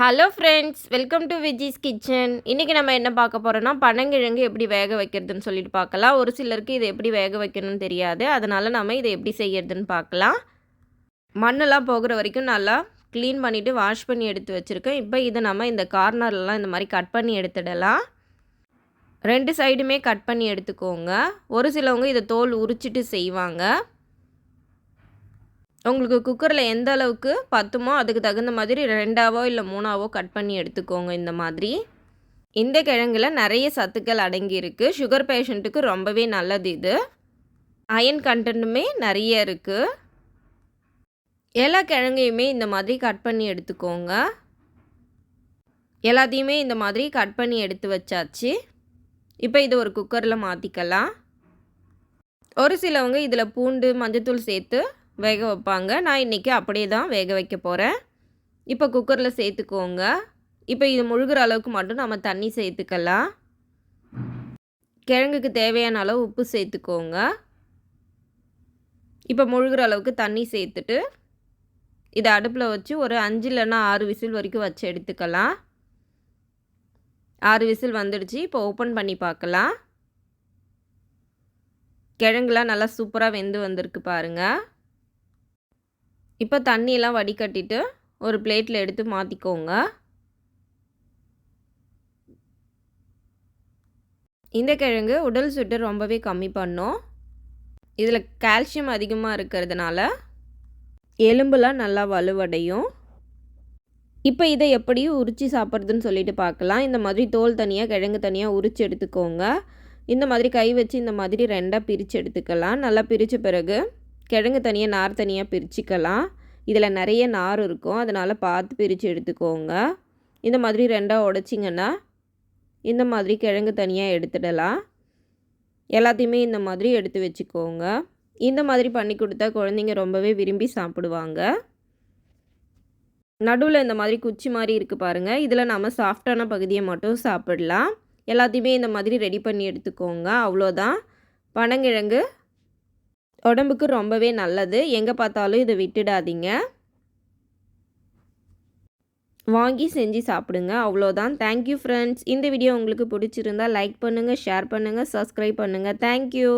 Hello friends welcome to Viji's kitchen இன்றைக்கி நம்ம என்ன பார்க்க போகிறோன்னா பனங்கிழங்கு எப்படி வேக வைக்கிறதுன்னு சொல்லிட்டு பார்க்கலாம். ஒரு சிலருக்கு இதை எப்படி வேக வைக்கணும்னு தெரியாது. அதனால் நம்ம இதை எப்படி செய்யறதுன்னு பார்க்கலாம். மண்ணெல்லாம் போகிற வரைக்கும் நல்லா க்ளீன் பண்ணிவிட்டு வாஷ் பண்ணி எடுத்து வச்சுருக்கேன் இப்போ இதை நம்ம இந்த கார்னர்லாம் இந்த மாதிரி கட் பண்ணி எடுத்துடலாம். ரெண்டு சைடுமே கட் பண்ணி எடுத்துக்கோங்க. ஒரு சிலவங்க இதை தோல் உரிச்சிட்டு செய்வாங்க. உங்களுக்கு குக்கரில் எந்த அளவுக்கு பத்துமோ அதுக்கு தகுந்த மாதிரி ரெண்டாவோ இல்லை மூணாவோ கட் பண்ணி எடுத்துக்கோங்க இந்த மாதிரி. இந்த கிழங்குல நிறைய சத்துக்கள் அடங்கியிருக்கு சுகர் பேஷண்ட்டுக்கு ரொம்பவே நல்லது இது. அயன் கண்டென்ட்டுமே நிறைய இருக்குது எல்லா கிழங்கையுமே இந்த மாதிரி கட் பண்ணி எடுத்துக்கோங்க. எல்லாத்தையுமே இந்த மாதிரி கட் பண்ணி எடுத்து வச்சாச்சு. இப்போ இது ஒரு குக்கரில் மாற்றிக்கலாம் ஒரு சிலவங்க இதில் பூண்டு மஞ்சத்தூள் சேர்த்து வேக வைப்பாங்க. நான் இன்றைக்கி அப்படியே தான் வேக வைக்க போகிறேன் இப்போ குக்கரில் சேர்த்துக்கோங்க. இப்போ இது முழுகிற அளவுக்கு மட்டும் நம்ம தண்ணி சேர்த்துக்கலாம். கிழங்குக்கு தேவையான அளவு உப்பு சேர்த்துக்கோங்க. இப்போ முழுகிற அளவுக்கு தண்ணி சேர்த்துட்டு இதை அடுப்பில் வச்சு ஒரு அஞ்சு இல்லைன்னா ஆறு விசில் வரைக்கும் வச்சு எடுத்துக்கலாம். ஆறு விசில் வந்துடுச்சு. இப்போ ஓப்பன் பண்ணி பார்க்கலாம். கிழங்குலாம் நல்லா சூப்பராக வெந்து வந்திருக்கு பாருங்கள் இப்போ தண்ணியெல்லாம் வடிகட்டிட்டு ஒரு பிளேட்டில் எடுத்து மாற்றிக்கோங்க இந்த கிழங்கு உடல் சுட்டு ரொம்பவே கம்மி பண்ணும். இதில் கால்சியம் அதிகமாக இருக்கிறதுனால எலும்புலாம் நல்லா வலுவடையும். இப்போ இதை எப்படி உரித்து சாப்பிட்றதுன்னு சொல்லிட்டு பார்க்கலாம். இந்த மாதிரி தோல் தனியாக கிழங்கு தனியாக உரித்து எடுத்துக்கோங்க. இந்த மாதிரி கை வச்சு இந்த மாதிரி ரெண்டாக பிரித்து எடுத்துக்கலாம். நல்லா பிரித்த பிறகு கிழங்கு தனியாக நார் தனியாக பிரிச்சுக்கலாம். இதில் நிறைய நார் இருக்கும். அதனால் பார்த்து பிரித்து எடுத்துக்கோங்க. இந்த மாதிரி ரெண்டாக உடச்சிங்கன்னா இந்த மாதிரி கிழங்கு தனியாக எடுத்துடலாம். எல்லாத்தையுமே இந்த மாதிரி எடுத்து வச்சுக்கோங்க. இந்த மாதிரி பண்ணி கொடுத்தா குழந்தைங்க ரொம்பவே விரும்பி சாப்பிடுவாங்க. நடுவில் இந்த மாதிரி குச்சி மாதிரி இருக்குது பாருங்கள் இதில் நம்ம சாஃப்டான பகுதியை மட்டும் சாப்பிடலாம். எல்லாத்தையுமே இந்த மாதிரி ரெடி பண்ணி எடுத்துக்கோங்க. அவ்வளோதான் பனங்கிழங்கு உடம்புக்கு ரொம்பவே நல்லது. எங்கே பார்த்தாலும் இதை விட்டுடாதீங்க. வாங்கி செஞ்சு சாப்பிடுங்க. அவ்வளோதான். தேங்க்யூ ஃப்ரெண்ட்ஸ் இந்த வீடியோ உங்களுக்கு பிடிச்சிருந்தா லைக் பண்ணுங்கள் ஷேர் பண்ணுங்கள் சப்ஸ்கிரைப் பண்ணுங்கள் தேங்க்யூ